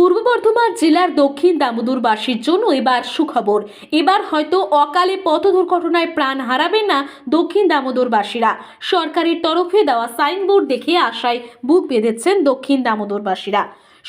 পূর্ব বর্ধমান জেলার দক্ষিণ দামোদরবাসীর জন্য এবার সুখবর। এবার হয়তো অকালে পথ দুর্ঘটনায় প্রাণ হারাবেন না দক্ষিণ দামোদরবাসীরা। সরকারের তরফে দেওয়া সাইনবোর্ড দেখে আশায় বুক বেঁধেছেন দক্ষিণ দামোদরবাসীরা।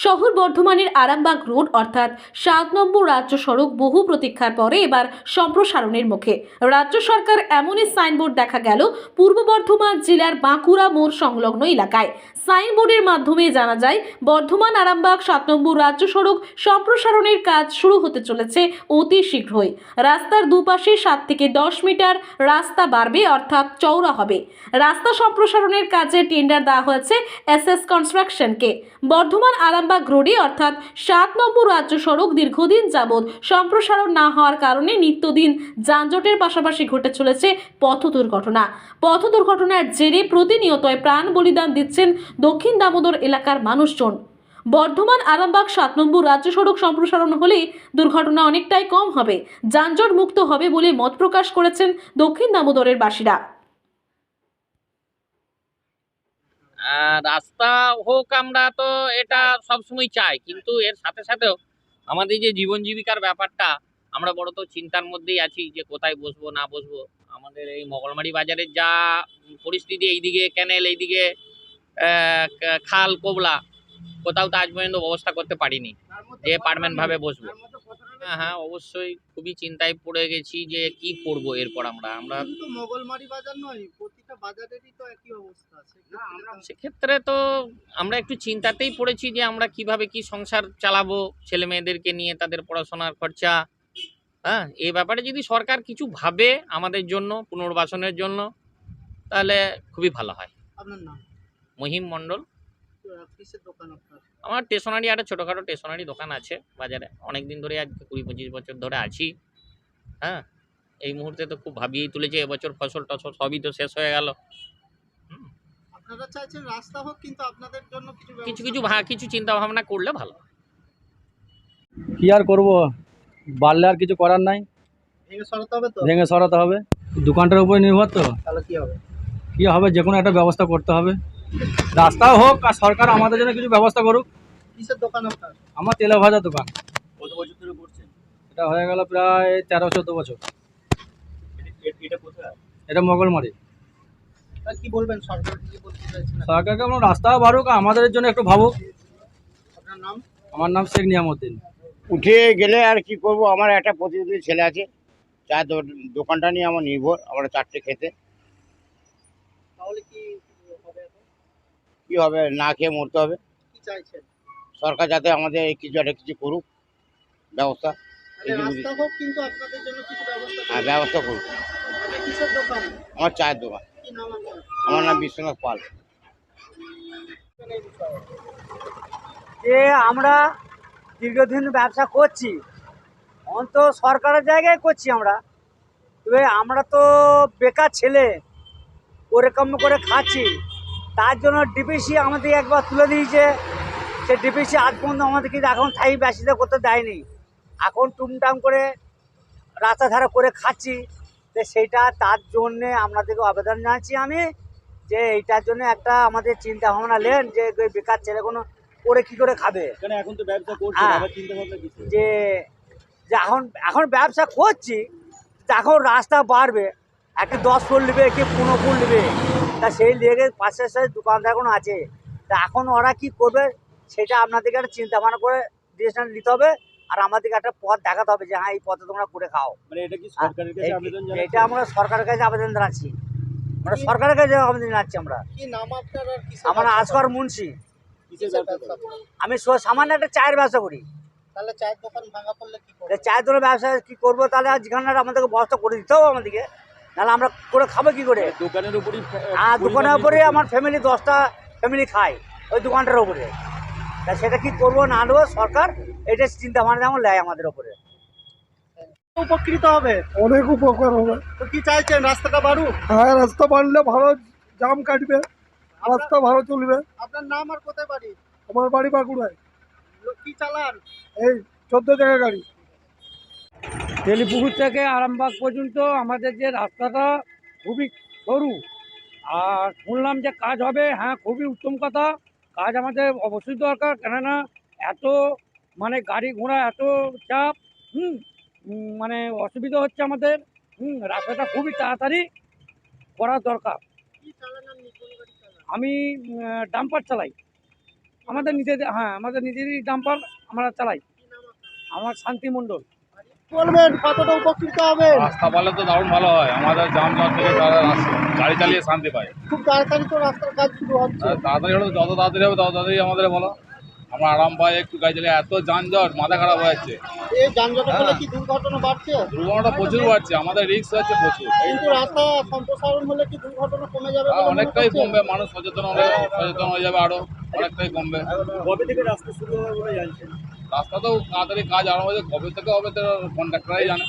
শহর বর্ধমানের আরামবাগ রোড অর্থাৎ সাত নম্বর রাজ্য সড়ক বহু প্রতীক্ষার পরে এবার সম্প্রসারণের মুখে। রাজ্য সরকার এমনই সাইনবোর্ড দেখা গেল পূর্ব বর্ধমান জেলার বাঁকুড়া মোড় সংলগ্ন এলাকায়। সাইনবোর্ডের মাধ্যমে জানা যায়, বর্ধমান আরামবাগ সাত নম্বর রাজ্য সড়ক সম্প্রসারণের কাজ শুরু হতে চলেছে অতি শীঘ্রই। রাস্তার দুপাশে সাত থেকে দশ মিটার রাস্তা বাড়বে অর্থাৎ চওড়া হবে। রাস্তা সম্প্রসারণের কাজে টেন্ডার দেওয়া হয়েছে এস এস কনস্ট্রাকশনকে। বর্ধমান আরামবাগ রোডে অর্থাৎ সাত নম্বর রাজ্য সড়ক দীর্ঘদিন যাবৎ সম্প্রসারণ না হওয়ার কারণে নিত্যদিন যানজটের পাশাপাশি ঘটে চলেছে পথ দুর্ঘটনা। পথ দুর্ঘটনার জেরে প্রতিনিয়তই প্রাণ বলিদান দিচ্ছেন দক্ষিণ দামোদর এলাকার মানুষজন। বর্ধমান আরামবাগ সাত নম্বর রাজ্য সড়ক সম্প্রসারণ হলে দুর্ঘটনা অনেকটাই কম হবে, যানজট মুক্ত হবে বলে মত প্রকাশ করেছেন দক্ষিণ দামোদরের বাসীরা। রাস্তা হোক আমরা তো এটা সবসময় চাই, কিন্তু এর সাথে সাথেও আমাদের যে জীবন জীবিকার ব্যাপারটা, আমরা বড় তো চিন্তার মধ্যেই আছি যে কোথায় বসবো, না বসবো। আমাদের এই মগলমারি বাজারের যা পরিস্থিতি, এইদিকে ক্যানেল এইদিকে খাল কোবলা কোথাও তো আজ পর্যন্ত ব্যবস্থা করতে পারিনি যে পারমেন্ট ভাবে বসবো। হ্যাঁ হ্যাঁ অবশ্যই খুবই চিন্তায় পড়ে গেছি যে কি করব এরপর আমরা আমরা মোগলমারি বাজার নয় প্রতিটা বাজারেরই তো একই অবস্থা আছে। না আমরা সেক্ষেত্রে তো আমরা একটু চিন্তাতেই পড়েছি যে আমরা কীভাবে কি সংসার চালাবো ছেলে মেয়েদেরকে নিয়ে তাদের পড়াশোনার খরচা। হ্যাঁ এই ব্যাপারে যদি সরকার কিছু ভাবে আমাদের জন্য পুনর্বাসনের জন্য তাহলে খুবই ভালো হয়। আপনার নাম? মহিম মণ্ডল। কিসের দোকান আপনার? আমার স্টেশনারি একটা ছোটোখাটো স্টেশনারি দোকান আছে বাজারে। অনেক দিন ধরে আজ কুড়ি পঁচিশ বছর ধরে আছি। হ্যাঁ এই মুহূর্তে তো খুব ভাবিয়েই তুলেছে এবছর ফসল টসল সবই তো শেষ হয়ে গেল। আপনারা চাইছেন রাস্তা হোক কিন্তু আপনাদের জন্য কিছু কিছু কিছু ভা- কিছু চিন্তা ভাবনা করলে ভালো। কি আর করব? বাড়লে আর কিছু করার নাই। ভেঙে সরাতে হবে তো? ভেঙে সরাতে হবে। দোকানটার উপরে নির্ভর তো। তাহলে কি হবে? কি হবে? যে কোনো একটা ব্যবস্থা করতে হবে। রাস্তাও হোক আর সরকার আমাদের জন্য কিছু ব্যবস্থা করুক। কিসের দোকান আপনার? আমার তেলে ভাজা দোকান। কত বছর ধরে করছেন? এটা হয়ে গেল প্রায় তেরো চোদ্দ বছর। এটা কোথায়? এটা কি বলবেন? সরকার কি বলতে চাইছেন সরকারকে আমরা রাস্তাও বাড়ুক আর আমাদের জন্য একটু ভাবুক। আপনার নাম? আমার নাম শেখ নিয়ামুদ্দিন। উঠে গেলে আর কি করব? আমার একটা প্রতিনিধি ছেলে আছে। দো- দোকানটা নিয়ে আমার নির্ভর। আমরা চারটে খেতে তাহলে কি হবে এখন কি হবে না খেয়ে মরতে হবে। সরকার যাতে আমাদের এই কিছু একটা কিছু করুক ব্যবস্থা। তাহলে রাস্তা হোক কিন্তু আপনাদের জন্য কিছু ব্যবস্থা হ্যাঁ ব্যবস্থা করুক দোকান? আমার চায়ের দোকান। আমার নাম বিশ্বনাথ পাল। যে আমরা দীর্ঘদিন ব্যবসা করছি। অন্ত সরকারের জায়গায় করছি আমরা। তবে আমরা তো বেকার ছেলে করে কম করে খাচ্ছি। তার জন্য ডিপিসি আমাদের একবার তুলে দিয়েছে। সে ডিপিসি আজ পর্যন্ত আমাদের কিন্তু এখন থাই ব্যাসিতে করতে দেয়নি। এখন টুমটাম করে রাস্তা ধারে করে খাচ্ছি। তো সেইটা তার জন্যে আপনাদেরকে আবেদন জানাচ্ছি আমি যে এইটার জন্য একটা আমাদের চিন্তা ভাবনা নেন যে বেকার ছেলে কোনো করে কি করে খাবে। এখন তো ব্যবসা হ্যাঁ। যে যে এখন এখন ব্যবসা করছি এখন রাস্তা বাড়বে একটা দশ ফুট নেবে কি পনেরো ফুল নেবে। তা সেই লেগে পাশে সাথে দোকানদার কোনো আছে। তা এখন ওরা কি করবে সেটা আপনাদেরকে একটা চিন্তা ভাবনা করে ডিসিশন নিতে হবে আর আমাদেরকে একটা পথ দেখাতে হবে যে হ্যাঁ এই পথে তোমরা করে খাও। মানে এটা কি সরকারের কাছে আবেদন এটা আমরা সরকারের কাছে আবেদন জানাচ্ছি। আমরা সরকারের কাছে আবেদন জানাচ্ছি আমরা। কি নাম আপনার আর কিসের আমার আসকর মুন্সি? আমি সামান্য একটা চায়ের ব্যবসা করি। তাহলে চায়ের দোকান ভাঙা পড়লে কি চায়ের দোকানের ব্যবসা কি করব তাহলে যেখানে আমাদেরকে ব্যবস্থা করে দিতে হবে আমাদেরকে। নাহলে আমরা করে খাব কি করে? দোকানের উপরে হ্যাঁ দোকানের উপরে আমার ফ্যামিলি দশটা ফ্যামিলি খায় ওই দোকানটার উপরে। তা সেটা কি করব না নেব সরকার? এটা চিন্তা ভাবনা যেমন নেয় আমাদের উপরে। উপকৃত হবে? অনেক উপকার হবে। তো কি চাইছেন? রাস্তাটা বাড়ুক? হ্যাঁ রাস্তা বাড়লে ভালো জাম কাটবে রাস্তা ভালো চলবে। আপনার নাম আর কোথায় বাড়ি? আমার বাড়ি বাঁকুড়ায়। লোক কি চালান? এই চোদ্দ জায়গা গাড়ি। তেলিপুকুর থেকে আরামবাগ পর্যন্ত আমাদের যে রাস্তাটা খুবই সরু। আর শুনলাম যে কাজ হবে হ্যাঁ খুবই উত্তম কথা। কাজ আমাদের অবশ্যই দরকার, কেননা এত মানে গাড়ি ঘোড়া এত চাপ, হুম মানে অসুবিধা হচ্ছে আমাদের। হুম, রাস্তাটা খুবই তাড়াতাড়ি করা দরকার। আমি ডাম্পার চালাই। আমাদের নিজেদের হ্যাঁ আমাদের নিজেরই ডাম্পার আমরা চালাই। আমার শান্তি মণ্ডল। বলবেন কতটা উপকৃত হবে রাস্তা পালে তো দারুণ ভালো হয়। আমাদের জাম জাম থেকে গাড়ি চালিয়ে শান্তি পায়। খুব তাড়াতাড়ি তো রাস্তার কাজ শুরু হচ্ছে। তাড়াতাড়ি হলে যত তাড়াতাড়ি হবে তত তাড়াতাড়ি আমাদের বলো। আমরা আরাম পাই একটু গাড়ি চালিয়ে। এত যানজট মাথা খারাপ হয়ে যাচ্ছে। এই যানজটের ফলে। কি দুর্ঘটনা বাড়ছে? দুর্ঘটনা প্রচুর বাড়ছে আমাদের রিস্ক হচ্ছে প্রচুর। কিন্তু রাস্তা সম্প্রসারণ হলে কি দুর্ঘটনা কমে যাবে অনেকটাই কমবে মানুষ সচেতন হলে সচেতন হয়ে যাবে আরও অনেকটাই কমবে। কবে থেকে রাস্তা শুরু হবে বলে জানছেন? রাস্তা তো তাড়াতাড়ি কাজ আরম্ভ হয়েছে কবে থেকে হবে তো কন্ট্রাক্টরাই জানে।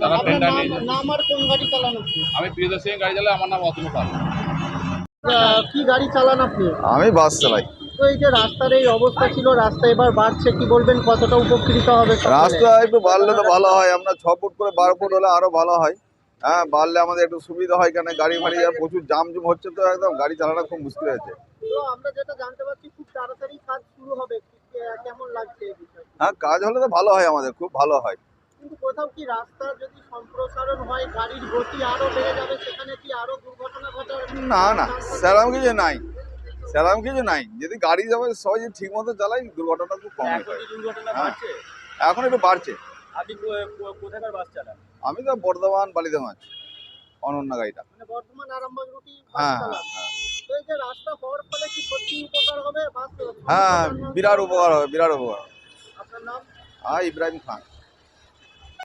তারা টেন্ডার নিয়ে নাম আর কোন গাড়ি চালান? আপনি আমি প্রিয়দর্শী গাড়ি চালাই আমার নাম অতনু পাল। কি গাড়ি চালান আপনি? আমি বাস চালাই। তো এই যে রাস্তার এই অবস্থা ছিল রাস্তা এবার বাড়ছে কি বলবেন? কতটা উপকৃত হবে রাস্তা একটু বাড়লে তো ভালো হয়। আমরা ছ ফুট করে বারো ফুট হলে আরও ভালো হয়। হ্যাঁ বাড়লে আমাদের একটু সুবিধা হয় কেন? গাড়ি ফাড়ি আর প্রচুর জাম জুম হচ্ছে তো একদম। গাড়ি চালানো খুব মুশকিল হয়েছে। আমরা যেটা জানতে পারছি খুব তাড়াতাড়ি কাজ শুরু হবে। কেমন লাগছে হ্যাঁ কাজ হলে তো ভালো হয় আমাদের খুব ভালো হয়। কিন্তু কোথাও কি রাস্তা যদি সম্প্রসারণ হয় গাড়ির গতি আরও বেড়ে যাবে সেখানে কি আরও দুর্ঘটনা ঘটার না না সেরকম কিছু নাই। সেরকম কিছু নাই। যদি গাড়ি যাবে সবাই যদি ঠিক মতো চালাই দুর্ঘটনা খুব কম হয় হ্যাঁ। এখন একটু বাড়ছে। আমি তো বর্ধমান বালিতে মাছ অনন্যা গাড়িটা। মানে বর্ধমান আরামবাগ রুটি হ্যাঁ হ্যাঁ। হ্যাঁ হ্যাঁ বিরাট উপকার হবে বিরাট উপকার হ্যাঁ ইব্রাহিম খান।